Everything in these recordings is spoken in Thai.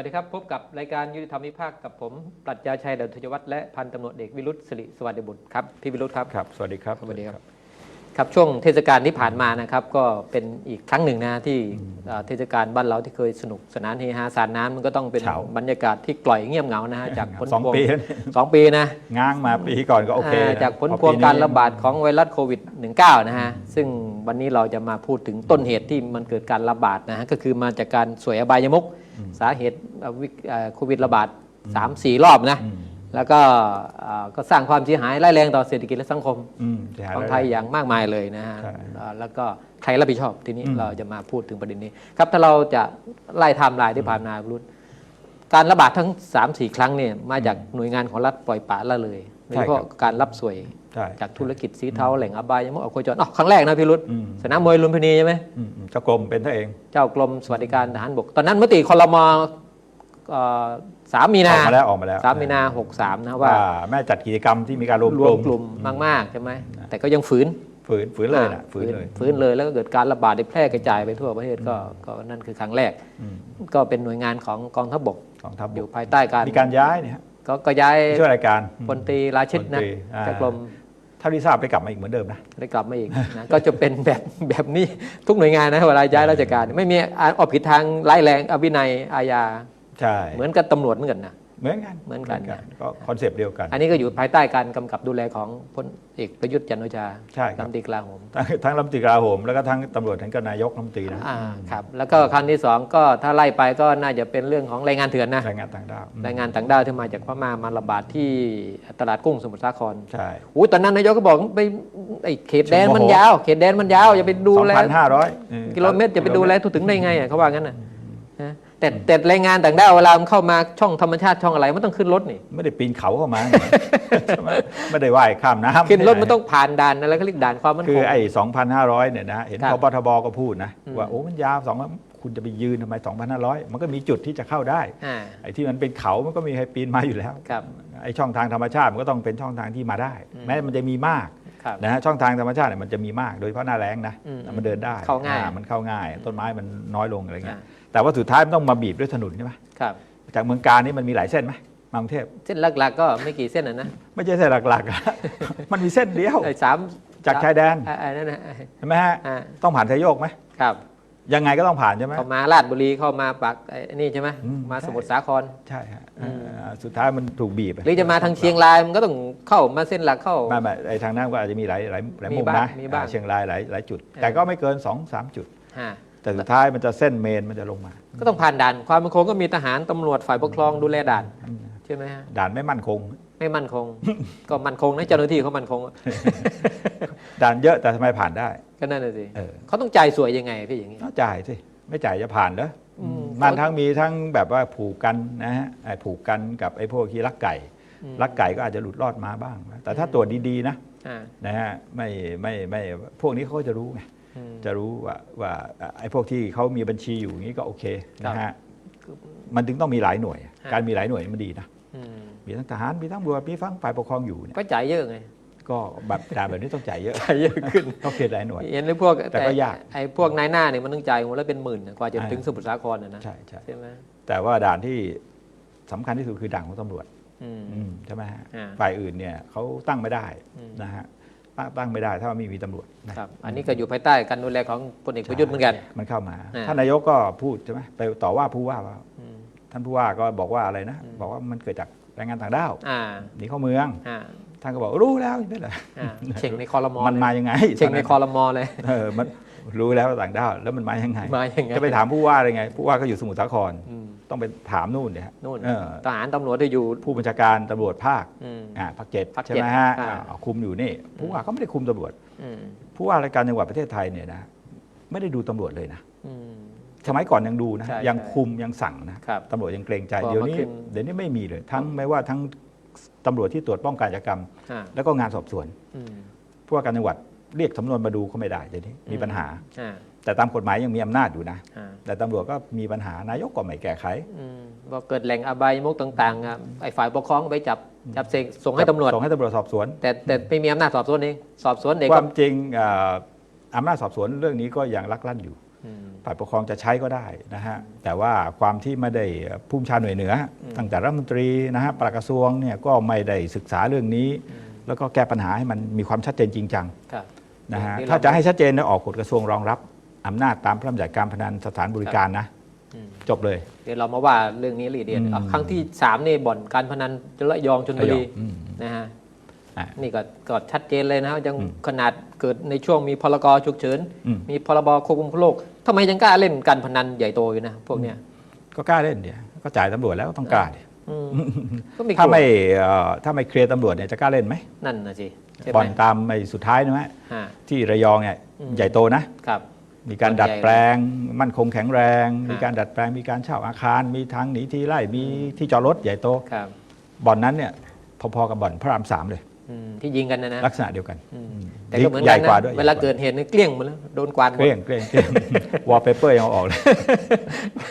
สวัสดีครับ พบกับรายการยุติธรรมวิภาคกับผมปรัชญาชัยเดชทยวัฒน์และพันตำรวจเอกวิรุธสิริสวัสดิบุตรครับพี่วิรุธครับครับ สวัสดีครับสวัสดีครับครับช่วงเทศกาลที่ผ่านมานะครับ ก็เป็นอีกครั้งหนึ่งนะที่เอ่อเทศกาลบ้านเราที่เคยสนุกสนานเฮฮาสาดน้ำมันก็ต้องเป็นเฉาบรรยากาศที่กล่อยเงียบเหงานะฮะจากผลสองพวงปีแล้วสองปีนะง้างมาปีก่อนก็โอเคอ่านะจากผลพอพวงปีนี้การระบาดของไวรัสโควิด -19 นะฮะซึ่งวันนี้เราจะมาพูดถึงต้นเหตุที่มันเกิดการระบาดนะฮะก็คือมาจากการสวยอบายมุก สาเหตุเอ่อวิกเอ่อโควิดระบาด3-4รอบนะอืมแล้วก็เอ่อก็สร้างความเสียหายร้ายแรงต่อเศรษฐกิจและสังคมอืมจะหาของได้ไทยอย่างมากมายเลยนะฮะใช่เอ่อแล้วก็ใครรับผิดชอบทีนี้อืมเราจะมาพูดถึงประเด็นนี้ ครับถ้าเราจะไล่ไทม์ไลน์ที่ผ่านมารุ่นการระบาดทั้ง 3-4 ครั้งเนี่ยมาจากหน่วยงานของรัฐปล่อยปละละเลยโดยเฉพาะการรับสวยใช่ จากธุรกิจสีเทาแหล่งอบายมุกเอาโคจรอ๋อครั้งแรกนะพี่รุธอืมสนามมวยลุมพินีใช่ไหมอืมอืมเจ้ากรมเป็นท่าเอง เจ้ากรมสวัสดิการทหารบก ตอนนั้นมติคอรมอเอ่อสามมีอนาอกมาแล้วออกมาแล้วสามมีนาหกสามนะว่าว่า แม่จัดกิจกรรมที่มีการรวมรวมกลุ่มมากๆใช่ไหมแต่ก็ยังฝืนฝืนฝืนเลยนะฝืนเลยฝืนเลยแล้วก็เกิดการระบาดได้แพร่กระจายไปทั่วประเทศก็ก็นั่นคือครั้งแรกอืมก็เป็นหน่วยงานของกองทัพบกกองทัพบอยู่กภายใต้การมีการย้ายเนี่ยฮะก็ก็ย้ายช่วยรายการพลตรีราชิตนะพลตรีอ่าจากกรม เท่าที่ทราบไปกลับมาอีกเหมือนเดิมนะ ได้กลับมาอีกนะ ก็จะเป็นแบบแบบนี้ทุกหน่วยงานนะเวลาย้ายราชการ ไม่มีอ่าออกผิดทางร้ายแรงอวินัยอาญาใช่เหมือนกับตำรวจเหมือนกันนะ เหมือนกันเหมือนกันก็คอนเซปต์เดียวกัน อันนี้ก็อยู่ภายใต้การกำกับดูแลของพลเอกประยุทธ์จันทร์โอชาใช่ครับรัฐมนตรีกลาโหมทั้งทั้งรัฐมนตรีกลาโหมแล้วก็ทั้งตำรวจทั้งก็นายกรัฐมนตรีนะอ่าครับแล้วก็ครั้งที่สองก็ถ้าไล่ไปก็น่าจะเป็นเรื่องของแรงงานเถื่อนนะแรงงานต่างด้าวอืมแรงงานต่างด้าวที่มาจากพม่ามาระบาดที่ตลาดกุ้งสมุทรสาครใช่อุ้ยตอนนั้นนายกก็บอกไปไอ้เขตแดนมันโอ้โหยาว เขตแดนมันยาวอย่าไปดูแลสองพันห้าร้อยกิโลเมตรจะไปดูแลถึงได้ไงอะเขาว่างั้นน่ะนะ แต่แต่แรงงานต่างด้าวเวลามันเข้ามาช่องธรรมชาติช่องอะไรมันต้องขึ้นรถนี่ ไม่ได้ปีนเขาเข้ามาใช่ไหมไม่ได้ว่ายข้ามน้ำขึ้นรถมันต้องผ่านด่านอะไรเขาเรียกด่านความมั่นคืคองไอ้2,500เนี่ยนะเห็นครับพบทบก็พูดนะอืมว่าโอ้มันยาวสองคุณจะไปยืนทำไม 2,500 มันก็มีจุดที่จะเข้าได้อ่าไอ้ที่มันเป็นเขามันก็มีใครปีนมาอยู่แล้วครับไอ้ช่องทางธรรมชาติมันก็ต้องเป็นช่องทางที่มาได้อืมแม้มันจะมีมากครับนะฮะช่องทางธรรมชาติเนี่ยมันจะมีมากโดยเฉพาะหน้าแล้งนะอืมมันเดินได้เข้าง่ายอ่มันเข้าง่าย ต้นไม้มันน้อยลงอะไรเงี้ยอ่า แต่ว่าสุดท้ายมันต้องมาบีบด้วยถนนใช่ไหมครับ จากเมืองการนี่มันมีหลายเส้นไหมมากรุงเทพเส้นหลักๆ ก็ไม่กี่เส้นนะนะไม่ใช่เส้นหลักๆ มันมีเส้นเดียวไอ้สามจากชายแดนอ่าอ่านั่นนะใช่ไหมฮะอ่าต้องผ่านทยโยกไหมครับ ยังไงก็ต้องผ่านใช่ไหมเข้ามาลาดบุรีเข้ามาปากไอ้นี่ใช่ไหมอืมมาใช่สมุทรสาครใช่ฮะอืมเอ่อสุดท้ายมันถูกบีบหรือจะมาทางเชียงรายมันก็ต้องเข้ามาเส้นหลักเข้าไมาไอ้ทางนั้นก็อาจจะมีหลายหลายหลายมีมุมบ้างนะมีบ้างอ่าเชียงรายหลายหลายจุดเออแต่ก็ไม่เกิน2อสามจุดฮะ แต่สุดท้ายมันจะเส้นเมนมันจะลงมา ก็ต้องผ่านด่านความมั่นคงก็มีทหารตำรวจฝ่ายปกครองดูแลด่านใช่ไหมฮะด่านไม่มั่นคง ไม่มั่นคง ก็มั่นคงนะเจ้าหน้าที่เขามั่นคง ด่านเยอะแต่ทำไมผ่านได้ ก็นั่นน่ะสิเออเขาต้องจ่ายสวยยังไงพี่อย่างนี้ต้องจ่ายสิไม่จ่ายจะผ่านเหรออืมมันทั้งมีทั้งแบบว่าผูกกันนะฮะไอ้ผูกกันกับไอ้พวกที่ลักไก่อืมลักไก่ก็อาจจะหลุดรอดมาบ้างนะแต่ถ้าตรวจดีๆนะอ่านะฮะไม่ไม่ไม่พวกนี้เขาก็จะรู้ไงอืม จะรู้ว่าว่าไอ้พวกที่เขามีบัญชีอยู่อย่างนี้ก็โอเคครับนะฮะมันถึงต้องมีหลายหน่วยฮะการมีหลายหน่วยมันดีนะอืมมีทั้งทหารมีทั้งตำรวจมีทั้งฝ่ายปกครองอยู่เนี่ยก็จ่ายเยอะไงก็แบบด่านแบบนี้ต้องจ่ายเยอะจ่ายเยอะขึ้นต้องเคหลายหน่วยเห็นหรือพวกแต่ก็ยากไอ้พวกนายหน้าเนี่ยมันต้องจ่ายหัวละเป็นหมื่นกว่าจะอ่าถึงสมุทรสาครนะนะใช่ใช่ใช่ไหมแต่ว่าด่านที่สำคัญที่สุดคือด่านของตำรวจอืมอืมใช่ไหมฮะอ่าฝ่ายอื่นเนี่ยเขาตั้งไม่ได้อืมนะฮะ ตั้งตั้งไม่ได้ถ้าไม่มีตำรวจนะครับอันนี้ก็อยู่ภายใต้การดูแลของพลเอกประยุทธ์เหมือนกัน มันเข้ามาอ่าท่านนายกก็พูดใช่ไหมไปต่อว่าผู้ว่าว่าอืมท่านผู้ว่าก็บอกว่าอะไรนะอืมบอกว่ามันเกิดจากแรงงานต่างด้าวอ่าหนีเข้าเมืองอ่าท่านก็บอกรู้แล้วไม่เป็นไรอ่าเช่งในคอรมอมันเลยมายังไงเช่งในคอรมอเลยเออมันรู้แล้วว่าต่างด้าวแล้วมันมายังไงมาอย่างไงจะไปถามผู้ว่าได้ไง ผู้ว่าก็อยู่สมุทรสาครอืม ต้องไปถามนู่นเนี่ยฮะนู่นเออทหารตำรวจที่อยู่ ผู้บัญชาการตำรวจภาคอืม อ่าภาคเจ็ดภาคใช่เจ็ดไหมฮะอ่า อ่าคุมอยู่นี่ผู้ว่าก็ไม่ได้คุมตำรวจ อืมผู้ว่าราชการจังหวัดประเทศไทยเนี่ยนะไม่ได้ดูตำรวจเลยนะอืม สมัยก่อนยังดูนะใช่ยังใช่คุมยังสั่งนะครับตำรวจยังเกรงใจพอเดี๋ยวมานี้ขึ้น เดี๋ยวนี้ไม่มีเลย ทั้งไม่ว่าทั้งตำรวจที่ตรวจป้องกันอาชญากรรม อ่าแล้วก็งานสอบสวน อืมผู้ว่าการจังหวัดเรียกสำนวนมาดูก็ไม่ได้เดี๋ยวนี้มีปัญหา อ่า แต่ตามกฎหมายยังมีอำนาจอยู่นะ อ่าแต่ตำรวจก็มีปัญหานายกก็ไม่แก้ไขอืมว่าเกิดแหล่งอบายมุกต่างๆอะไอ้ฝ่ายปกครองไปจับจับเสกส่งให้ตำรวจ ส่งให้ตำรวจสอบสวน แต่แต่ไม่มีอำนาจสอบสวนเองสอบสวนเด็กคก็วามจริงเอ่ออำนาจสอบสวนเรื่องนี้ก็ยังลักลั่นอยู่ อืม ฝ่ายปกครองจะใช้ก็ได้นะฮะ แต่ว่าความที่ไม่ได้ผู้บัญชาหน่วยเหนืออตั้งแต่รัฐมนตรีนะฮะปลัดกระทรวงเนี่ยก็ไม่ได้ศึกษาเรื่องนี้ แล้วก็แก้ปัญหาให้มันมีความชัดเจนจริงจังครับ นะฮะที่ถ้าเราจะให้ชัดเจนเนี่ยออกกฎกระทรวงรองรับ อำนาจตามพระราชบัญญัติการพนันสถานบริการนะ อืมจบเลย เดี๋ยวเรามาว่าเรื่องนี้ละเอียดอืม เอาครั้งที่สามนี่บ่อนการพนันระยองชนบุรีระยองอืม นะฮะอะนี่ก็ก็ชัดเจนเลยนะยังอืมขนาดเกิดในช่วงมีพรกฉุกเฉินอืม มีพรบควบคุมโรคทำไมยังกล้าเล่นการพนันใหญ่โตอยู่นะพวกเนี้ยก็กล้าเล่นเดียวก็จ่ายตำรวจแล้วก็ต้องกล้าดิอืมก็ไม่กถ้าลัวไม่เอ่อถ้าไม่เคลียร์ตำรวจเนี่ยจะกล้าเล่นไหมนั่นนะสิใช่ไหบ่มอนตามไอ้สุดท้ายนะฮะฮะ ที่ระยองเนี่ยอืม ใหญ่โตนะ ครับ มีการดัดแปลง มั่นคงแข็งแรงฮะมีการดัดแปลง มีการเช่าอาคาร มีทางหนีทีไล่มีที่จอดรถใหญ่โตครับบ่อนนั้นเนี่ยพอๆกับบ่อนพระรามสามเลยอืมที่ยิงกันนะนะลักษณะเดียวกันอืมแต่ก็เหมือนใหญ่กันกว่านะด้วยเวลาเกิดเหตุนี่เกลี้ยงหมดแล้วโดนกวาดหมเกดลี้ยงเกลี้ยงเกลี้ยงวอลเปเปอร์ยังเอาออกเลย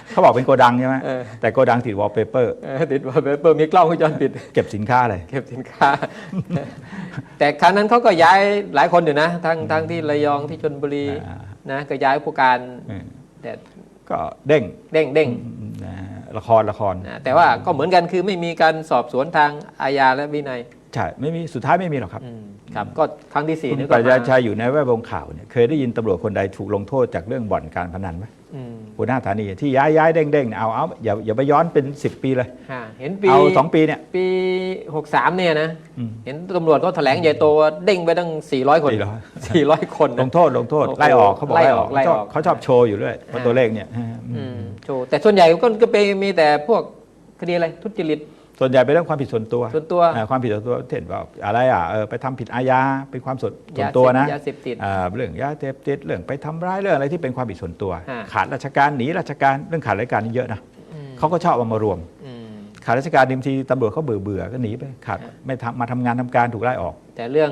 เขาบอกเป็นโกดังใช่ไหมเออแต่โกดังติดวอลเปเปอร์เออติดว่าเปิดมีกล้องวงจรปิด เก็บสินค้าเลยเก็บสินค้า แต่ครั้งนั้นเขาก็ย้ายหลายคนอยู่นะทั้งทั้งที่ระยองที่ชนบุรีอ่า นะก็ย้ายผู้การเออแต่ก็เด้งเด้งเด้งนะฮะละครละครนะแต่ว่าก็เหมือนกันคือไม่มีการสอบสวนทางอาญาและวินัยใช่ไม่มีสุดท้ายไม่มีหรอกครับอืมครับ ก็ครั้งที่สี่คุณนี่ปก็รัญญามาชัยอยู่ในแวดวงข่าวเนี่ยเคยได้ยินตำรวจคนใดถูกลงโทษจากเรื่องบ่อนการพนันไหมอืม หัวหน้าสถานีที่ย้ายย้ายเด้งเด้งเนี่ยเอาเอาอย่าอย่าไปย้อนเป็น 10 ปีเลยฮะเห็นปีเอาสองปีเนี่ย ปีหกสามเนี่ยนะ อืม เห็นตำรวจก็แถลงใหญ่โตว่าเด้งไปตั้ง 400 คน 400 400คนลนะ งโทษลงโทษโอ้โหไล่ออกเขาบอกไล่ไล่ออออกกไล่เขาชอบออก เขาชอบโชว์อยู่ด้วยว่าตัวเลขเนี่ยอืมอืมโชว์แต่ส่วนใหญ่ก็ก็ไปมีแต่พวกคดีอะไรทุจริต ส่วนใหญ่เป็นเรื่องความผิดส่วนตัวส่วนตัวอ่าความผิดส่วนตัวเช่นว่าอะไรอะเออไปทำผิดอาญาเป็นความส่วนส่วนยาตัวเสพนะยาเสพติดอ่าเรื่องยาเสพติดเรื่องไปทำร้ายเรื่องอะไรที่เป็นความผิดส่วนตัว ฮะ ขาดราชการหนีราชการเรื่องขาดราชการนี่เยอะนะอืมเขาก็ชอบเอามารวม อืม ขาดราชการบางทีตำรวจเขาเบื่อเบื่อๆก็หนีไปขาดฮะ ไม่ทำมาทำงานทำการถูกไล่ออก แต่เรื่อง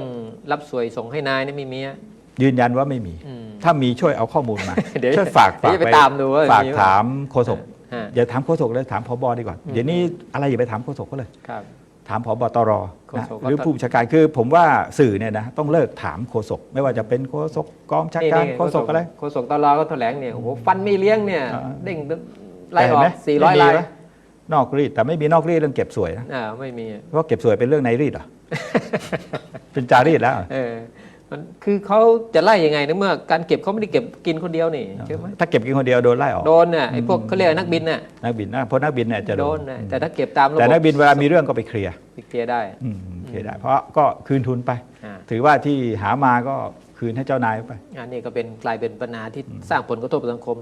รับสวยส่งให้นายนี่ไม่มีอะยืนยันว่าไม่มี อืม ถ้ามีช่วยเอาข้อมูลมา เดี๋ยวช่วยฝากเดี๋ยวจะไปตามดูว่าฝากมีถามโฆษก ฮะ อย่าถามโฆษกเลยถามพบดีกว่าอืมเดี๋ยวนี้อะไรอย่าไปถามโฆษกเขาเลย ครับ ถามพบตรโฆนะษกหรือผู้บัญชาการคือผมว่าสื่อเนี่ยนะต้องเลิกถามโฆษกไม่ว่าจะเป็นโฆษกกองบัญชาการนี่ๆโฆษกอะไร โฆษกตลอก็แถลงเนี่ยโอ้โหฟันไม่เลี้ยงเนี่ยอ่า เด้งไล่ออกแต่เห็นไหมสี่ร้อยไม่มีลายไหมนอกรีดแต่ไม่มีนอกรีดเรื่องเก็บสวยนะอ่าไม่มีอะเพราะเก็บสวยเป็นเรื่องในรีดเหรอ เป็นจารีดแล้วเออ มันคือเขาจะไล่ยังไงในเมื่อการเก็บเขาไม่ได้เก็บกินคนเดียวนี่ใช่ไหมถ้าเก็บกินคนเดียวโดนไล่ออกโดนน่ะไอ้พวกเขาเรียกนักบินน่ะนักบินนะเพราะนักบินเนี่ยจะโดโดนนน่ะแต่ถ้าเก็บตามระบบแต่นักบินเวลามีเรื่องก็ไปเคลียร์ไปเคลียร์ได้อืมเคลียร์ได้ เพราะก็คืนทุนไปอ่าถือว่าที่หามาก็คืนให้เจ้านายไปอันนี้ก็เป็นกลายเป็นปัญหาที่สร้างผลกระทบต่อสังคม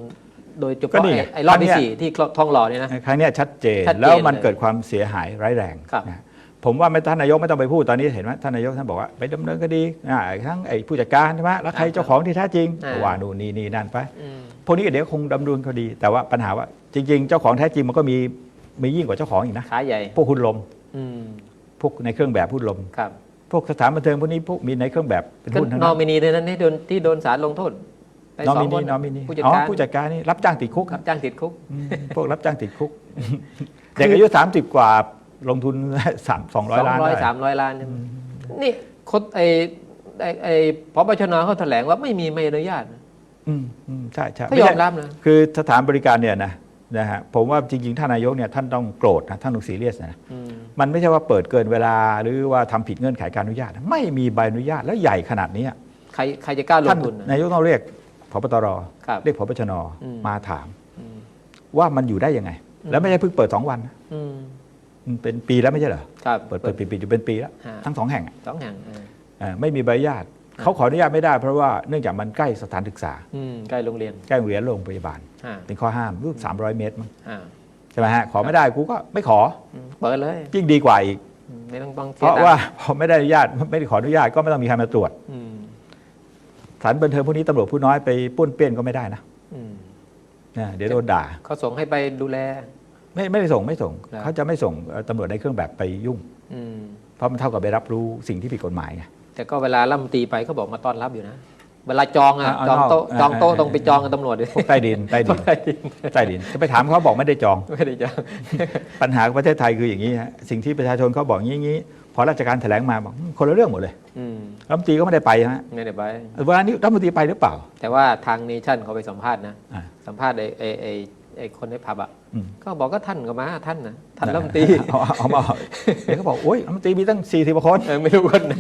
โดยเฉก็พาะนี่ไงไอ้ไอ้รอบที่ครั้งเนี้ยสี่ที่ทองหล่อเนี่ยนะครั้งเนี้ยชัดเจนชัดเจนแล้วมันเลยเกิดความเสียหายร้ายแรงครับนะ ผมว่าไม่ท่านนายกไม่ต้องไปพูดตอนนี้เห็นไหมท่านนายกท่านบอกว่าไปดำเนินคดีอ่าทั้งไอ้ผู้จัดการใช่ไหมแล้วใครเจ้าของที่แท้จริงอ่าว่านู่นนี่นี่นั่นไปอืมพวกนี้เดี๋ยวคงดำเนินคดี แต่ว่าปัญหาว่าจริง ๆ เจ้าของแท้จริงมันก็มีมียิ่งกว่าเจ้าของอีกนะขาใหญ่พวกหุ้นลมอืมพวกในเครื่องแบบหุ้นลมครับพวกสถานบันเทิงพวกนี้พวกมีในเครื่องแบบเป็นก็หุ้นทั้งนนั้อนมินีในนั้นที่โดนที่โดนศาลลงโทษไปนอสอมิงคนีนนอมินีผู้จัดอ๋อการผู้จัดการนี่รับจ้างติดคุกรับจ้างติดคุกอืมพวกรับจ้างติดคุกเด็กอายุ30 กว่า ลงทุนสามสองร้อยล้านร้อยได้สามร้อยล้านใช่ไหมนี่คนไอ้ไอ้ไอ้พบชนเขาแถลงว่าไม่มีไม่อนุญาตนะอืมอืมใช่ใช่เขายอมรับนะคือสถานบริการเนี่ยนะนะฮะผมว่าจริงๆท่านนายกเนี่ยท่านต้องโกรธนะท่านต้องซีเรียสนะอืมมันไม่ใช่ว่าเปิดเกินเวลาหรือว่าทำผิดเงื่อนไขการอนุญาตนะไม่มีใบอนุญาตแล้วใหญ่ขนาดนี้อะใครใครจะกล้าลท่างนทุนนะนายกต้องเรียกพบตรครับเรียกพบชนอืมมาถามอืมว่ามันอยู่ได้ยังไง แล้วไม่ใช่เพิ่งเปิดสองวันนะอืมมัน เป็นปีแล้วไม่ใช่เหรอครับเปิดเปิดปิดปิดอยู่เป็นปีแล้ว ฮะ ทั้งสองแห่งอะสองแห่งเออเอ่อไม่มีใบอนุญาตเขาขออนุญาตไม่ได้เพราะว่าเนื่องจากมันใกล้สถานศึกษา อืมใกล้โรงเรียนใกล้โรงเรียนโรงพยาบาล อ่าเป็นข้อห้ามรูป300 เมตรมั้งอ่าใช่ไหมฮะขอไม่ได้กูก็ไม่ขออืมเปิดเลยยิ่งดีกว่าอีก อืมไม่ต้องต้องเพสียราะตังค์ว่าพอไม่ได้อนุญาตไม่ได้ขออนุญาตก็ไม่ต้องมีใครมาตรวจอืมสถานบันเทิงพวกนี้ตำรวจผู้น้อยไปป้วนเปี้ยนก็ไม่ได้นะอืมนะเดี๋ยวโดนด่าเขาส่งให้ไปดูแล ไม่ไม่ได้ส่งไม่ส่งครับ เขาจะไม่ส่งเอ่อตำรวจในเครื่องแบบไปยุ่ง อืมเพราะมันเท่ากับไปรับรู้สิ่งที่ผิดกฎหมายไง แต่ก็เวลารัฐมนตรีไปเขาบอกมาต้อนรับอยู่นะ เวลาจองอะอ่าจองโต๊ะอ่าจองโต๊ะอ่าต้องไปจองกับตำรวจด้วยพวกใต้ดินใต้ดินใต้ดินใต้ดินจะไปถามเขาบอกไม่ได้จอง ไม่ได้จอง ปัญหาของประเทศไทยคืออย่างนี้ฮะสิ่งที่ประชาชนเขาบอกงี้งี้พอราชการแถลงมาบอกอืมคนละเรื่องหมดเลยอืมรัฐมนตรีก็ไม่ได้ไปฮะไม่ได้ไป เวลานี้รัฐมนตรีไปหรือเปล่า แต่ว่าทางเนชั่นเขาไปสัมภาษณ์นะ อ่า สัมภาษณ์ไอ้ไอ้ไอ้ ไอ้คนในผับอะอืมก็บอกก็ท่านก็มาท่านนะท่านรัฐมนตรีเอาเอาเอามาเดี๋ยวเขาบอกโอ้ยรัฐมนตรีมีตั้งสี่สิบกว่าคนเออไม่รู้คนไหน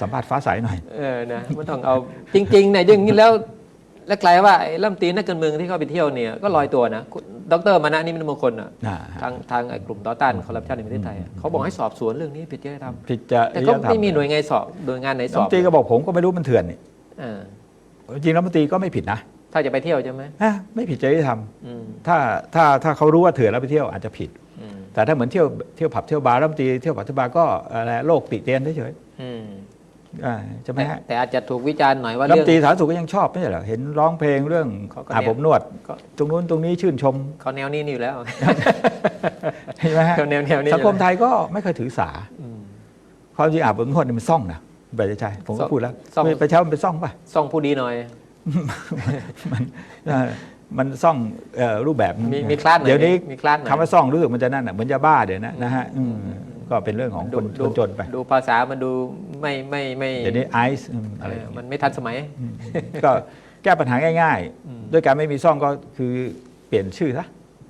สัมภาษณ์ฟ้าใสหน่อยเออนะมันต้องเอาจริงๆเนี่ยอย่างนี้แล้วแล้วกลายว่าไอ้รัฐมนตรีนักการเมืองที่เข้าไปเที่ยวเนี่ยก็ลอยตัวนะคุณดรมานะนี่มันมงคลอะอ่าทางทางไอ้กลุ่มต่อต้านคอร์รัปชันในประเทศไทยอะเขาบอกให้สอบสวนเรื่องนี้ผิดจริยธรรมผิดจะแต่ก็ไม่มีหน่วยงานสอบหน่วยงานไหนรัสฐอมบนตรีก็บอกผมก็ไม่รู้มันเถื่อนนี่เออจริงรัฐมนตรีก็ไม่ผิดนะ ถ้าจะไปเที่ยวใช่ไหมอะไม่ผิดจริยธรรมอืมถ้าถ้าถ้าเขารู้ว่าเถื่อนแล้วไปเที่ยวอาจจะผิด อืมแต่ถ้าเหมือนเที่ยวเที่ยวผับเที่ยวบาร์รัฐมนตรีเที่ยวผับเที่ยวบาร์ก็อะไรโลกติเตียนเฉยอืมๆอ่าใช่ไหมแต่ฮะแต่อาจจะถูกวิจารณ์หน่อยว่ารัฐมเรื่อง นตรีสาธารณสุขก็ยังชอบไม่ใช่เหรอเห็นร้องเพลงเรื่องเขาก็อาบเนี่ยผมนวด ก็ ตรงนู้นตรงนี้ชื่นชมเขาแนวนี้นี่อยู่แล้ว ใช่ไหมฮะเขาแนวแนวนี้สังคมไทยก็ไม่เคยถือสา อืม ความจริงอาบผมนวดนี่มันซ่องนะใบใจชัยผมซ่ก็องพูดแล้วซ่อง ไปเช้ามันเป็นซ่องป่ะ ส่องผู้ดีหน่อย เออมันซ่องเอ่อรูปแบบมีมีคลาดหน่อยเดี๋ยวนี้มีคลาดหน่อยคำว่าซ่องรู้สึกมันจะนั่นอะเหมือนยาบ้าเดี๋ยวนะนะฮะอืมก็เป็นเรื่องของดูคนดูคนจนไป ดูภาษามันดูไม่ไม่ไม่เดี๋ยวนี้ไอซ์อืมอะไรเอออย่างเงี้ยมันไม่ทันสมัย ก็แก้ปัญหาง่ายอืมๆด้วยการไม่มีซ่องก็คือเปลี่ยนชื่อซะ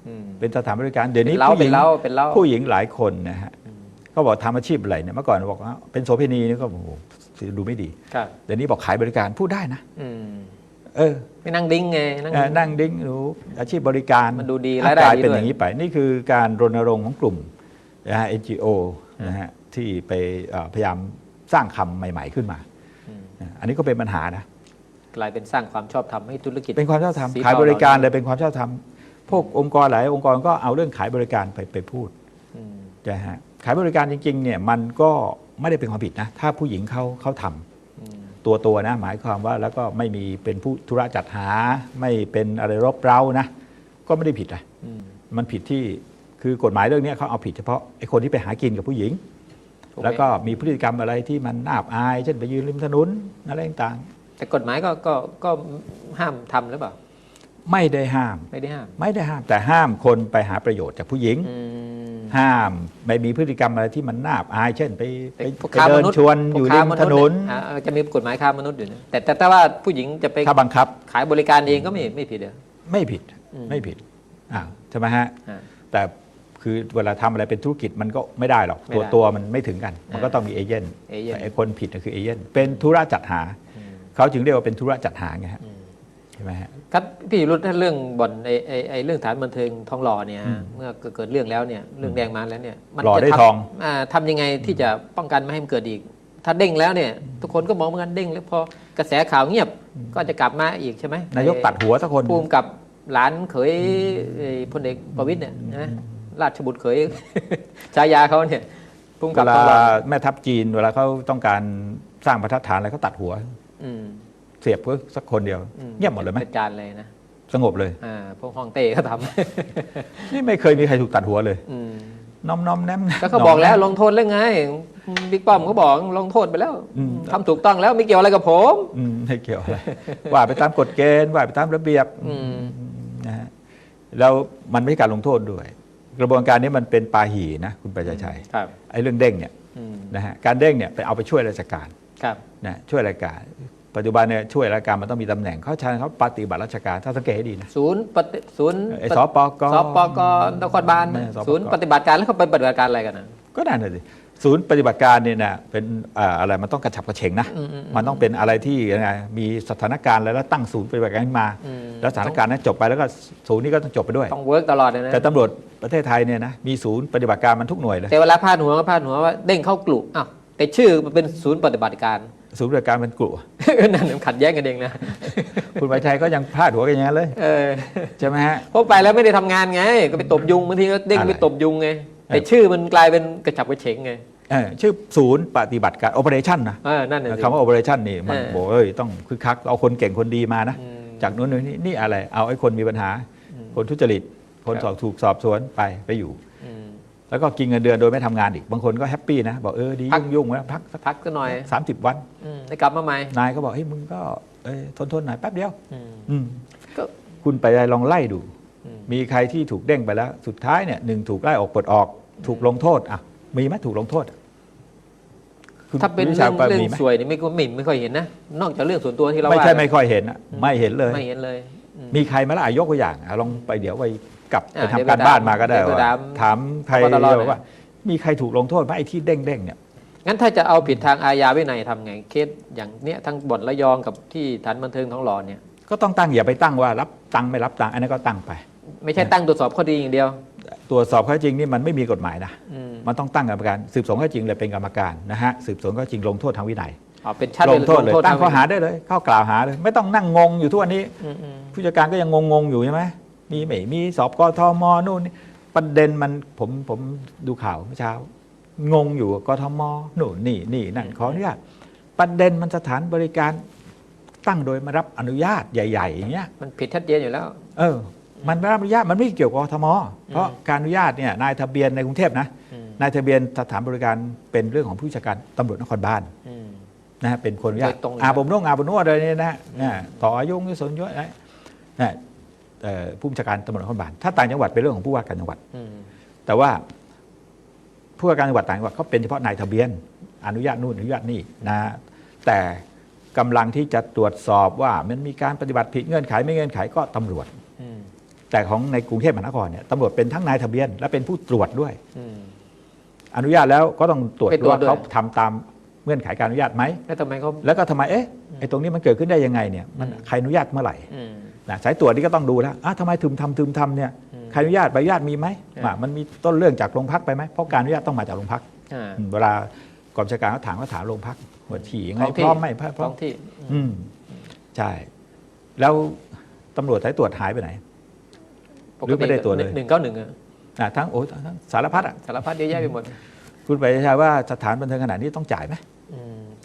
อืมเป็นสถานบริการ เดี๋ยวนี้เป็นเล้าผู้หญิงเป็นเล้าเป็นเล้าผู้หญิงหลายคนนะฮะก็บอกทำอาชีพอะไรเนี่ยเมื่อก่อนบอกว่าเป็นโสเภณีนี่ก็โอ้โหดูไม่ดีครับเดี๋ยวนี้บอกขายบริการพูดได้นะอืม เออไม่นั่งดิ้งไงนั่งเอ่อนั่งดิ้งดูอาชีพบริการมันดูดีอะรายได้กลายดีเป็นด้วยอย่างนี้ไป นี่คือการรณรงค์ของกลุ่มนะฮะ NGO นะฮะที่ไปเอ่อพยายามสร้างคำใหม่ ๆขึ้นมาอืมนะอันนี้ก็เป็นปัญหานะกลายเป็นสร้างความชอบธรรมให้ธุรกิจ เป็นความชอบธรรมสีเทขายบริการเหเลล่ยเป็นความชอบธรรมพวกองค์กรหลายองค์กรก็เอาเรื่องขายบริการไปไปพูดอืมนะฮะขายบริการจริงๆเนี่ยมันก็ไม่ได้เป็นความผิดนะถ้าผู้หญิงเขาเขาทำอืม ตัวตัวนะ หมายความว่าแล้วก็ไม่มีเป็นผู้ธุระจัดหา ไม่เป็นอะไรรบเร้านะ ก็ไม่ได้ผิดนะอืมมันผิดที่คือกฎหมายเรื่องนี้เขาเอาผิดเฉพาะไอ้คนที่ไปหากินกับผู้หญิงถูไหมแล้วก็มีพฤติกรรมอะไรที่มันน่าอับอาย เช่นไปยืนริมถนนอะไรต่างแต่กฎหมายก็ก็ก็ห้ามทำหรือเปล่าๆ ไม่ได้ห้าม ไม่ได้ห้ามไม่ได้ห้าม แต่ห้ามคนไปหาประโยชน์จากผู้หญิง อืม ห้ามไม่มีพฤติกรรมอะไรที่มันน่าอับอาย เช่น ไปไปพวกไปค้าเดิมนนุษย์ชวนพวกอยู่ริค้ามมถนนอ่าจะมีกฎหมายค้ามนุษย์อยู่นะแต่แต่แต่ว่าผู้หญิงจะไปถ้าบังคับขายบริการเองก็ไม่ไม่ผิดเหรอ ไม่ผิดอืม ไม่ผิดอ่าใช่ไหมฮะ อ่า แต่คือเวลาทำอะไรเป็นธุรกิจมันก็ไม่ได้หรอก ไม่ตัวได้ตัวมันไม่ถึงกัน มันก็อ่าต้องมีเอเย่นเอเย่นแต่ไอ้คนผิดน่ะคือเอเย่นเป็นธุระจัดหา อืม เขาจึงเรียกว่าเป็นธุระจัดหาไงฮะอืม ใช่ไหมฮะครับพี่รุธถ้าเรื่องบ่อนไอไอไอเรื่องฐานบันเทิงทองหล่อเนี่ยอืมเมื่อเกิดเรื่องแล้วเนี่ยเรื่องแดงมาแล้วเนี่ยมัหล่อจะได้ทำทอง อ่าทำยังไงที่จะป้องกันไม่ให้มันเกิดอีก ถ้าเด้งแล้วเนี่ย ทุกคนก็มองเหมือนกันเด้งแล้วพอกระแสข่าวเงียบก็จะกลับมาอีกใช่ไหมนายกตัดหัวสักคน ภูมิกับหลานเขยไอ้พลเอกประวิตยเนี่ยนะราชบุตรเขย ฉายาเขาเนี่ยภูมิเวกับลาทองหล่อแม่ทัพจีน เวลาเขาต้องการสร้างบรรทัดฐานอะไรเขาตัดหัว อืม เสียบเพื่อสักคนเดียว อืเงียบหมดเลยไหมเป็นจานเลยนะสงบเลย อ่าพวกฮ่องเต้เขาทนี่ไม่เคยมีใครถูกตัดหัวเลยำ อืมน้อมน้อมแนมก็เขาบอกแล้วลงโทษแล้วไงบิ๊กป้อมเขาบอกลงโทษไปแล้วอืมทำถูกต้องแล้วไม่เกี่ยวอะไรกับผม อืมไม่เกี่ยวอะไรว่าไปตามกฎเกณฑ์ว่าไปตามระเบียบอืม นะฮะแล้วมันไม่ใช่การลงโทษด้วย กระบวนการนี้มันเป็นปาหีนะคุณประจักรชัยครับไอ้เรื่องเด้งเนี่ยอืมนะฮะการเด้งเนี่ยไปเอาไปช่วยราชการครับนะช่วยราชการ ปัจจุบันเนี่ยช่วยราชการมันต้องมีตำแหน่งเขาใช้เขาปฏิบัติราชการถ้าสังเกตให้ดีนะศูนย์ปฏิศูนย์ไอ้สปก สปกนครบาล ไม่สปก ศูนย์ปฏิบัติการแล้วเขาไปปฏิบัติการอะไรกันนะ ก็นั่นเลยสิศูนย์ปฏิบัติการเนี่ยนะเป็นอ่าอะไรมันต้องกระฉับกระเฉงนะอืมอืมอืมมันต้องเป็นอะไรที่ยังไงมีสถานการณ์อะไรแล้วตั้งศูนย์ปฏิบัติการขึ้นมา อืม แล้วสถานการณ์นั้นจบไปแล้วก็ศูนย์นี้ก็ต้องจบไปด้วย ต้องเวิร์กตลอดเลยนะ แต่ตำรวจประเทศไทยเนี่ยนะมีศูนย์ปฏิบัติการมันทุกหน่วยเลยแต่เวลาพาดหัวก็พาดหัวว่าเด้งเข้ากลุ่มอ้าวแต่ชื่อมันเป็นศูนย์ปฏิบัติการ ศูนย์ปฏิบัติการมันกลัวนั่นมันขัดแย้งกันเองนะ คุณไยชัยก็ยังพลาดหัวกันอย่างนั้นเลยเออใช่ไหมฮะเพราะไปแล้วไม่ได้ทำงานไง ก็ไปตบยุงบางทีก็เด้งอะไรไปตบยุงไงแต่เออชื่อมันกลายเป็นกระฉับกระเฉงไงเออชื่อศูนย์ปฏิบัติการโอเปอเรชั่นนะเออนั่นน่ะสิคำว่าโอเปอเรชั่นนี่มันเออบอกเอ้ยต้องคึกคักเอาคนเก่งคนดีมานะอืมจากนู้นนี่นี่อะไร เอาไอ้คนมีปัญหาอืมคนทุจริต คนครับสอบถูกสอบสวนไปไปอยู่อืม แล้วก็กินเงินเดือนโดยไม่ทำงานอีก บางคนก็แฮปปี้นะ บอกเออดีพัก ยุ่งๆแล้วพักสักพักก็หน่อยสามสิบวัน อืมได้กลับมาใหม่นายก็บอกเฮ้ยมึงก็เอ้ยทนทนๆหน่อยแป๊บเดียว อืม อืมก็ คุณไปลองไล่ดู อืมมีใครที่ถูกเด้งไปแล้ว สุดท้ายเนี่ยหนึ่งถูกไล่ออกปลดออก ถูกลงโทษอะมีไหมถูกลงโทษคุณถ้าเป็นวิเรื่องปเรื่องมีไหมสวยนี่ไม่ก็ไม่ไม่ค่อยเห็นนะ นอกจากเรื่องส่วนตัวที่เราไม่ว่าใช่ไม่ค่อยเห็นอะไม่เห็นเลย ไม่เห็นเลยอืมมีใครไหมาล่ะอะยกตัวอย่างอะลองไปเดี๋ยวไป กลับอะไปเดี๋ยวทำการไปบ้านมาก็ได้เดี๋ยวไปว่าถามถามใครพบตรหน่อยว่า มีใครถูกลงโทษไหมไอ้ที่เด้งเด้งๆเนี่ยงั้นถ้าจะเอาผิดทางอาญาวินัยทำไงเคสอย่างเนี้ยทั้งบ่อนระยองกับที่ฐานบันเทิงท้องหล่อเนี่ยก็ต้องตั้งอย่าไปตั้งว่ารับตังค์ไม่รับตังค์อันนั้นก็ตั้งไป ไม่ใช่ตั้งตรวจสอบข้อดีอย่างเดียว ตรวจสอบข้อเท็จจริงนี่มันไม่มีกฎหมายนะอืมมันต้องตั้งกรรมการสืบสวนข้อเท็จจริงเลยเป็นกรรมการนะฮะสืบสวนข้อเท็จจริงลงโทษทางวินัยอ๋อเป็นชั้นลงโทษเลยตั้งข้อหาทได้เลย เข้ากล่าวหาเลย ไม่ต้องนั่งงงอยู่ทุกวันนี้อืมอืมผู้จัดการก็ยังงงๆอยู่ใช่ไหม มีไม่มีสอบกทมนู่นนี่ประเด็นมันผมผมดูข่าวเมื่อเช้า งงอยู่กทมนู่นนี่นี่นั่นขออนุญาตประเด็นมันสถานบริการตั้งโดยมารับอนุญาตใหญ่ๆอย่างเงี้ยมันผิดชัดเจนอยู่แล้ว เออ มันไม่รับอนุญาตมันไม่เกี่ยวกับกทมเพราะการอนุญาตเนี่ยนายทะเบียนในกรุงเทพนะอืมนายทะเบียนสถานบริการเป็นเรื่องของผู้จัดการตำรวจนครบาลอืมนะฮะเป็นคนอนุญาตโดยตรงเลยอาบอบนวดอาบอบนวดเลยเนี่ยนะเนี่ยต่ออายุยศนยศนะนะเอ่อ ผู้บัญชาการตำรวจนครบาลถ้าต่างจังหวัดเป็นเรื่องของผู้ว่าการจังหวัดอืมแต่ว่าผู้ว่าการจังหวัดต่างจังหวัดเขาเป็นเฉพาะนายทะเบียน อนุญาตนู่นอนุญาตนี่นะแต่กำลังที่จะตรวจสอบว่ามันมีการปฏิบัติผิดเงื่อนไขไม่เงื่อนไขก็ตำรวจอืมแต่ของในกรุงเทพมหานครเนี่ยตำรวจเป็นทั้งนายทะเบียน และเป็นผู้ตรวจด้วยอืมอนุญาตแล้วก็ต้องตรวจไปตรวจว่าเขาด้วยทำตามเงื่อนไขการอนุญาตไหมแล้วทำไมเขาแล้วก็ทำไมเอ๊ะไอ้ตรงนี้มันเกิดขึ้นได้ยังไงเนี่ยมันอืมใครอนุญาตเมื่อไหร่อืม นะสายตรวจนี่ก็ต้องดูแล้วอะทำไมถึมทำถึมทำเนี่ยอืมใครอนุญาตใบอนุญาตมีไหมครับอะมันมีต้นเรื่องจากโรงพักไปไหมเพราะการอนุญาตต้องมาจากโรงพักอ่า อืมเวลากองบัญชาการเขาถามก็ถามโรงพักว่าฉี่ยังไงท้องที่ พร้อมไหมพร้อท้มองที่ อืมใช่ แล้วตำรวจสายตรวจหายไปไหน ปกหรือไม่ได้ตรวจเลย หนึ่งเก้าหนึ่งอะอะทั้งโอ้ทั้งสารพัดอะสารพัดเยอะแยะไปหมด คุณไปใช่ว่าสถานบันเทิงขนาดนี้ต้องจ่ายไหมอืม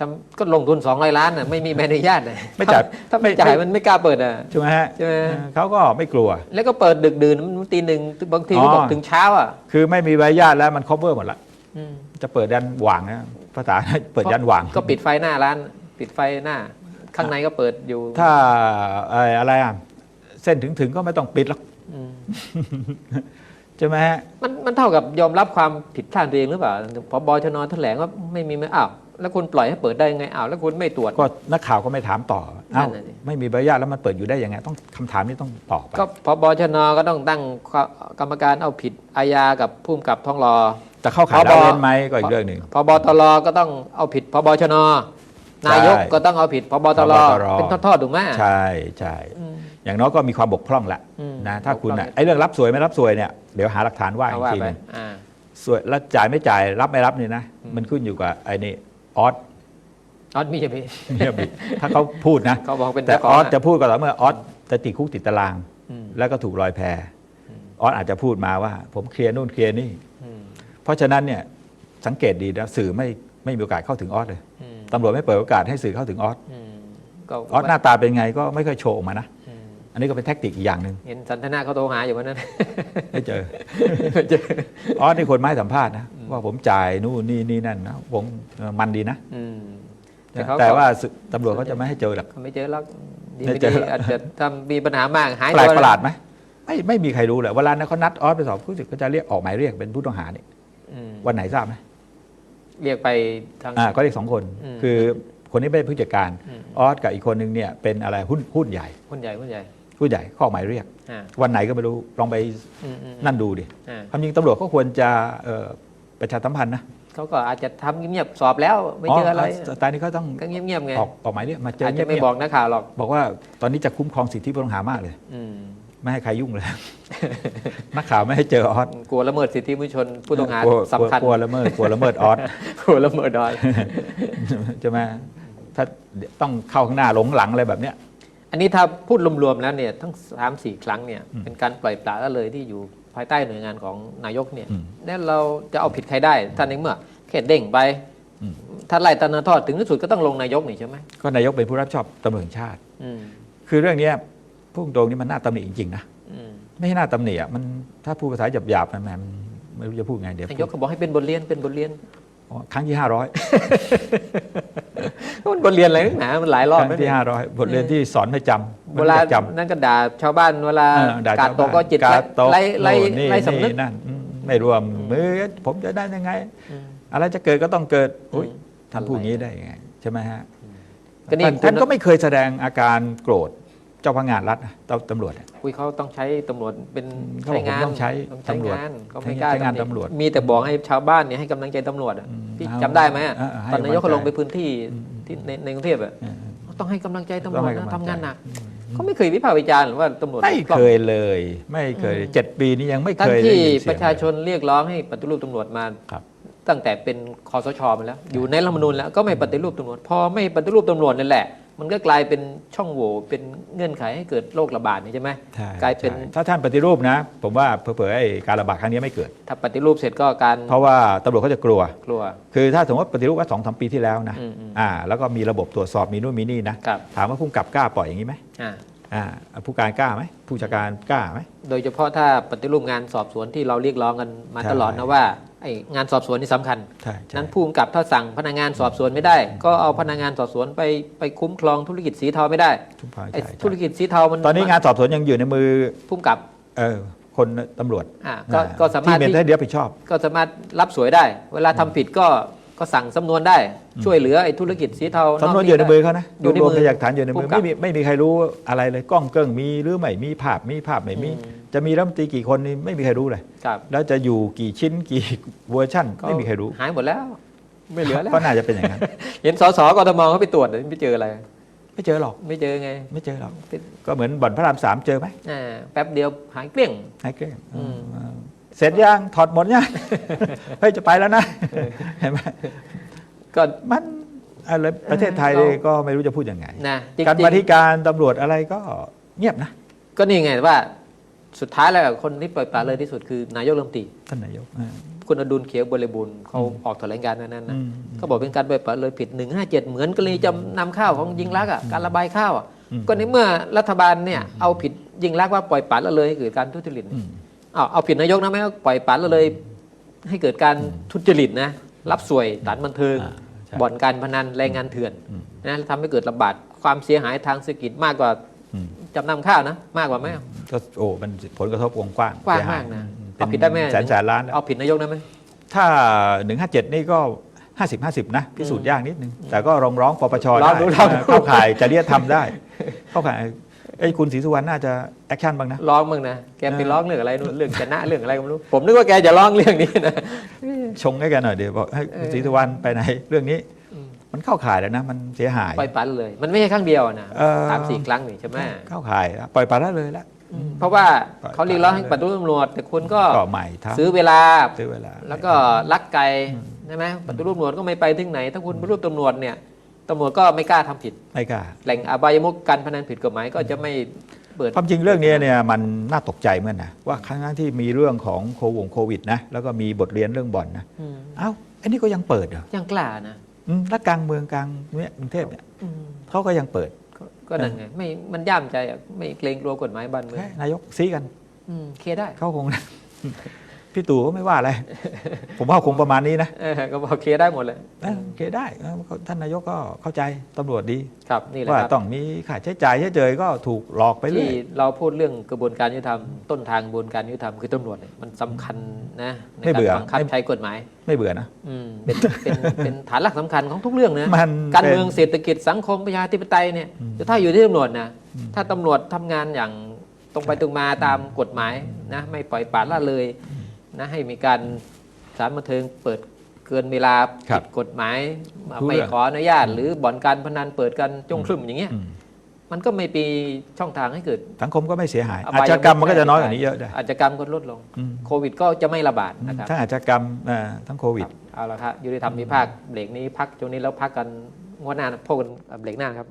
ทำก็ลงทุนสองร้อยล้านน่ะไม่มีใบอนุญาตน่ะไม่จ่ายถ้าไม่ไม่จ่ายไม่มันไม่กล้าเปิดอะใช่ไหมฮะใช่ไหมเออเขาก็ไม่กลัว แล้วก็เปิดดึกดื่นมันตีหนึ่งบางทีก็อ๋อบอกถึงเช้าอะคือไม่มีใบอนุญาตแล้วมัน cover หมดละอืมจะเปิดยันหว่างนะภาษาเปิดยันหว่างก็ปิดไฟหน้าร้าน ปิดไฟหน้า ข้างในก็เปิดอยู่ ถ้าเอ่ออะไรอะเส้นถึงถึงๆก็ไม่ต้องปิดหรอกอืมใช่ไหมฮะมันมันเท่ากับยอมรับความผิดพลาดตัวเองหรือเปล่าพอบชนแถลงว่าไม่มีไม่อ้าว แล้วคุณปล่อยให้เปิดได้ยังไงอ้าวแล้วคุณไม่ตรวจ ก็นักข่าวก็ไม่ถามต่อเอ้านั่นน่ะสิ ไม่มีใบอนุญาตแล้วมันเปิดอยู่ได้ยังไงต้องคำถามนี้ต้องตอบไปก็พบชนก็ต้องตั้งกรรมการเอาผิดอาญากับผู้กำกับท้องรอ จะเข้าข่ายผบละเว้นไหมก็อีกเรื่องหนึ่ง พบตรก็ต้องเอาผิดพบชนใช่นายกก็ต้องเอาผิดพบตรพบตร เป็นทอดๆถูกไหม ใช่ใช่อืมอย่างน้อยก็มีความบกพร่องแหละอืมนะถ้าคุณบกพร่น่ะอง ไอ้เรื่องรับสวยไม่รับสวยเนี่ยเดี๋ยวหาหลักฐานว่าอีเอากว่าทีไปหนึงอ่า สวยแล้วจ่ายไม่จ่ายรับไม่รับเนี่ยนะ มันขึ้นอยู่กับไอ้นี่ ออสออสมีจะมีเนี่ยบิถ้าเขาพูดนะเขาบอกเป็นแต่เจ้าขอองอสจะพูดก็ต่อเมื่อออสจะติดคุกติดตารางอืมแล้วก็ถูกลอยแพออสอาจจะพูดมาว่า ผมเคลียร์นู่นเคลียร์นี่อืมเพราะฉะนั้นเนี่ยสังเกตดีนะสื่อไม่ไม่มีโอกาสเข้าถึงออสเลยอืมตำรวจไม่เปิดโอกาสให้สื่อเข้าถึงออสอืมก็ออสหน้าตาเป็นไงก็ไม่ค่อยโชว์ออกมานะอืมอันนี้ก็เป็นแท็กติกอีกอย่างหนึ่งเห็นสันทนาเขาโทรหาอยู่วันนั้นไม่เจอเจอออสนี่คนไม่ให้สัมภาษณ์นะ ว่าผมจ่ายนู่นนี่นี่นั่นนะผมมันดีนะอืมแต่เขาก็แต่ว่าสื่อตำรวจเขาจะไม่ให้เจอหรอกเขาไม่เจอหรอกดีไม่ไม่เจดีออาจจะทำมีปัญหามากหายแปลกตัวประหลาดไหมไม่ไม่มีใครรู้เลยเวลานั้นเขานัดออสไปสอบผู้สึกก็จะเรียกออกหมายเรียกเป็นผู้ต้องหานี่อืมวันไหนทราบไหมเรียกไปทางอ่าก็เรียกสองคนอืมคือคนนี้เป็นผู้จัดการอืมออสกับอีกคนนึงเนี่ยเป็นอะไรหุ้นหุ้นใหญ่คนใหญ่คนใหญ่ผู้ใหญ่ข้อหมายเรียกอ่าวันไหนก็ไม่รู้ลองไปอืมอืมนั่นดูดิอ่าความจริงตำรวจก็ควรจะเอ่อ ประชาสัมพันธ์นะเขาก็อาจจะทำเงียบๆสอบแล้วไม่เจออะไรสไตล์นี้เขาต้องก็เงียบๆไงออกออกหมายเรียกมาเจออาจจะไม่เงียบบอกนักข่าวหรอกๆบอกว่าตอนนี้จะคุ้มครองสิทธิผู้ต้องหามากเลยอืมไม่ให้ใครยุ่งเลย นักข่าวไม่ให้เจอออสกลัวละเมิดสิทธิมนุษยชนผู้ต้องหากลัวสำคัญกลัวละเมิดกลัวละเมิดออสกลัวละเมิดดอยใช่ไหมถ้าต้องเข้าข้างหน้าหลงหลังอะไรแบบเนี้ยอันนี้ถ้าพูดรวมๆแล้วเนี่ยทั้งสามสี่ครั้งเนี่ยอืมเป็นการปล่อยปละละเลยที่อยู่ ภายใต้หน่วยงานของนายกเนี่ยอืมแล้วเราจะเอาผิดใครได้ท่านในเมื่อแค่เด้งไปอืมถ้าไล่ตานทอดถึงที่สุดก็ต้องลงนายกนี่ใช่ไหมก็นายกเป็นผู้รับผิดชอบตำรวจแห่งชาติอืมคือเรื่องเนี้ยพูดตรงๆนี่มันน่าตำหนิจริงๆนะอืมไม่ใช่น่าตำหนิอะมันถ้าพูดภาษาหยาบๆมันมันไม่รู้จะพูดไงเดี๋ยวนายกเขาบอกให้เป็นบทเรียนเป็นบทเรียนอ๋อ ครั้งที่ห้าร้อยก็มันบทเรียนอะไรนักหนา มันหลายรอบครั้งแล้วที่เนี่ยห้าร้อยบทเรียนที่สอนให้จำเวลาไม่รู้จักจำนั่นก็ด่าชาวบ้านเวลาเออด่ากาชรวตกบ้นก็จิตกาตกไล่ไล่โน่นนี่ไล่สำนึกนั่นอืมไม่รวมมือผมจะได้ยังไงอืมอะไรจะเกิดก็ต้องเกิดอุ๊ยอืมท่านพูดอย่างนี้ได้ยังไงใช่ไหมฮะก็นี่ท่านคุณท่านก็ไม่เคยแสดงอาการโกรธ เจ้าพนักงานรัฐนะตตำรวจอะคุยเขาต้องใช้ตำรวจเป็นเขาบอกใช้งานผมต้องใช้ต้องใช้ตำรวจงานเขาใช้ไม่กล้าใช้งานำหตำรวจ มีแต่บอกให้ชาวบ้านเนี่ยให้กำลังใจตำรวจอะอืมพี่เอาจำได้ไหมอะเออเออให้ตอนนายกกำลังใจเขาลงไปพื้นที่อืมที่ในในกรุงเทพอะเออต้องให้กำลังใจตำรต้วองจให้นะกำลังใจทำงานหนักเขาไม่เคยวิพากษ์วิจารณ์หรือว่าตำรวจไม่บกพร่องเคยเลย ไม่เคยเจ็ดปีนี้ยังไม่ทั้เคงยได้ที่ยินเสียงประชาชนเรียกร้องให้ปฏิรูปตำรวจมาครับตั้งแต่เป็นคอสชมาแล้ว อยู่ในรัฐธรรมนูญแล้วก็ไม่ปฏิรูปตำรวจพอไม่ปฏิรูปตำรวจนั่นแหละ มันก็กลายเป็นช่องโหว่เป็นเงื่อนไขให้เกิดโรคระบาดนี่ใช่ไหมใช่กลายเป็น ใช่ถ้าท่านปฏิรูปนะ ผมว่าเผลอๆไอ้การระบาดครั้งนี้ไม่เกิด ถ้าปฏิรูปเสร็จก็การเพราะว่าตำรวจเขาจะกลัว กลัว คือถ้าสมมติว่าปฏิรูปว่าสองสามปีที่แล้วนะอืมอืม อ่าแล้วก็มีระบบตรวจสอบมีนู่นมีนี่นะครับถามว่าผู้กำกับกล้าปล่อยอย่างนี้ไหมอ่า อ่าผู้การกล้าไหมผู้จัดการกล้าไหม โดยเฉพาะถ้าปฏิรูปงานสอบสวนที่เราเรียกร้องกันมาใช่ ตลอดนะว่าไอ้งานสอบสวนนี่สำคัญ ใช่ใช่ นั้นผู้กำกับถ้าสั่งพนักงานสอบสวนไม่ได้ ก็เอาพนักงานสอบสวนไปไปคุ้มครองธุรกิจสีเทาไม่ได้ทุกฝ่ายไอ้ใช่ธุรกิจสีเทามันตอนนี้งานสอบสวนยังอยู่ในมือผู้กำกับเออคนตำรวจอ่าก็อ่ก็สามารถที่เป็นที่ได้เดียวผิดชอบ ก็สามารถรับสวยได้ เวลาทำผิดก็ ก็สั่งสำนวนได้ช่วยเหลือไอ้ธุรกิจสีเทาสำนวนกอยู่ในมือได้เขานะอยู่ในรวมมือพยานหลักฐานอยู่ในมือผู้กำกับไม่มีไม่มีใครรู้อะไรเลยกล้องเกิ้งมีหรือไม่มีภาพมีภาพไม่มีอืมจะมีรัฐมนตรีกี่คนนี่ไม่มีใครรู้เลยครับแล้วจะอยู่กี่ชิ้นกี่เวอร์ชั่นไม่มีใครรู้หายหมดแล้ว ไม่เหลือแล้วก็น่าจะเป็นอย่างนั้นเห็นสสกทมเขาไปตรวจไม่เจออะไรไม่เจอหรอกไม่เจอไง ไม่เจอหรอกเป็นก็เหมือนบ่อนพระรามสามเจอไหมอ่าแป๊บเดียวหายเกลี้ยงหายเกลี้ยงอืม เออเสร็จยังถอดหมดยังเฮ้ยจะไปแล้วนะเห็นไหมก็มันอะไรประเทศไทยเราก็ไม่รู้จะพูดยังไงนะจริงการๆมาธิการตำรวจอะไรก็เงียบนะ ก็นี่ไงว่าสุดท้ายแล้วคนที่ปล่อยปละเลยที่สุดคือนายกรัฐมนตรีท่านนายกอ่าคุณอดุลเขียวบริบูรณ์เขาออกแถลงการณ์นั้นนะอืมเขาบอกเป็นการปล่อยปละเลยผิด 157 เหมือนกรณีจำนำข้าวของยิงลักษณ์อะการระบายข้าวอะอืมก็ในเมื่อรัฐบาลเนี่ยเอาผิดยิงลักษณ์ว่าปล่อยปละละเลยให้เกิดการทุจริตอืม เอาเอาผิดนายกนะไม่ว่าปล่อยปละละเลย ให้เกิดการทุจริตนะรับสวยสถานบันเทิงอ่าใช่บ่อนการพนันแรงงานเถื่อนอืมนะทำให้เกิดระบาดความเสียหายทางเศรษฐกิจมากกว่าอืมจำนำข้าวนะ มากกว่าไหมก็โอ้มันผลกระทบวงกว้างกว้างเสียหมากนะอืเอาผิดได้ไหมแสนแสนล้านแล้วเอาผิดนายกได้ไหมถ้า 157 นี่ก็ 50 50 นะ พิสูจน์ยากนิดนึง แต่ก็ร้องร้องปปชลได้องดูลองดูเข้าข่ายจริยธรรมได้ เข้าข่าย ไอ้ยคุณศรีสุวรรณน่าจะแอคชั่นบ้างนะ ร้องมึงนะ แกไปเออร้องเรื่องอะไรนู่นเรื่องชนะเรื่องอะไรก็ไม่รู้ ผมนึกว่าแกจะร้องเรื่องนี้นะ ชงให้แกันหน่อยเดี๋ยวบอกให้คุณศรีสุวรรณไปไหนเรื่องนี้มันเข้าข่ายแล้วนะ มันเสียหาย ปล่อยปละละเลย มันไม่ใช่ครั้งเดียวนะเออสามสี่ครั้งนี่ใช่ไหมเข้าข่ายแล้วปล่อยปละละเลยแล้วเพราะว่าปล่อยเขาเรียกร้องให้ปล่ปอยฏิรูปตำรวจแต่คุณก็ก็ใหม่ทำซื้อเวลา ซื้อเวลา แล้วก็ลักไก่ใช่ไหมปฏิรูปตำรวจก็ไม่ไปถึงไหน ถ้าคุณปฏิรูปตำรวจเนี่ย ตำรวจก็ไม่กล้าทำผิด ไม่กล้า แหล่งอบายมุกการพนันผิดกฎหมายก็จะไม่เปิดความจริงเรื่องนี้เนี่ยมันน่าตกใจเหมือนกันนะว่าครั้งที่มีเรื่องของโควงโควิดนะแล้วก็มีบทเรียนเรื่องบ่อนนะอืมเอ้าอันนี้ก็ยังเปิดเหรอยังกล้านะอืมแล้วกลางเมืองกลางเนี่ยกรุงเทพเนี่ยอืมเขาก็ยังเปิดก็ก็นั่นไงไม่มันย่ามใจอะไม่เกรงกลัวกฎหมายบ้านเมืองแค่นายกซีกันอืมเคลียร์ได้เขาคง พี่ตู่ก็ไม่ว่าอะไร ผมว่าคงประมาณนี้นะเออก็บอกเคลียร์ได้หมดเลยเออโอเคได้เออท่านนายกก็เข้าใจตำรวจดี ครับนี่แหละว่าครับต้องมีค่าใช้จ่ายเฉยๆก็ถูกหลอกไปเรื่ที่อยเราพูดเรื่องกระบวนการยุติธรรมต้นทางกระบวนการยุติธรรมคือตำรวจเนี่ยมันสำคัญนะในไม่การเบื่อบังคับใช้กฎหมาย ไม่เบื่อนะอืมเป็นเป็นเป็นฐานหลักสำคัญของทุกเรื่องนะมันการป็นเมืองเศรษฐกิจสังคมประชาธิปไตยเนี่ยจะถ้าอยู่ที่ตำรวจนะถ้าตำรวจทำงานอย่างตรงไปตรงมาตามกฎหมายนะไม่ปล่อยปละละเลย นะให้มีการสารบันเทิงเปิดเกินเวลาครัผิบดกฎหมายรู้ไม่เรื่องขออนุญาต หรือบ่อนการพนันเปิดกันจงครึ่มอย่างเงี้ยอืมมันก็ไม่มีช่องทางให้เกิดสังคมก็ไม่เสียหายอบอาชญากรรมมันก็จะน้อยกว่านี้เยอะได้ อาชญากรรมก็ลดลงอืม โควิดก็จะไม่ระบาดนะครับ ทั้งอาชญากรรมอ่าทั้งโควิด ครับเอาละครับยุติธรรมมีภาคเบรกนี้พักช่วงนี้แล้วพักกันงวดหน้านะพบกันเบรกหน้าครับ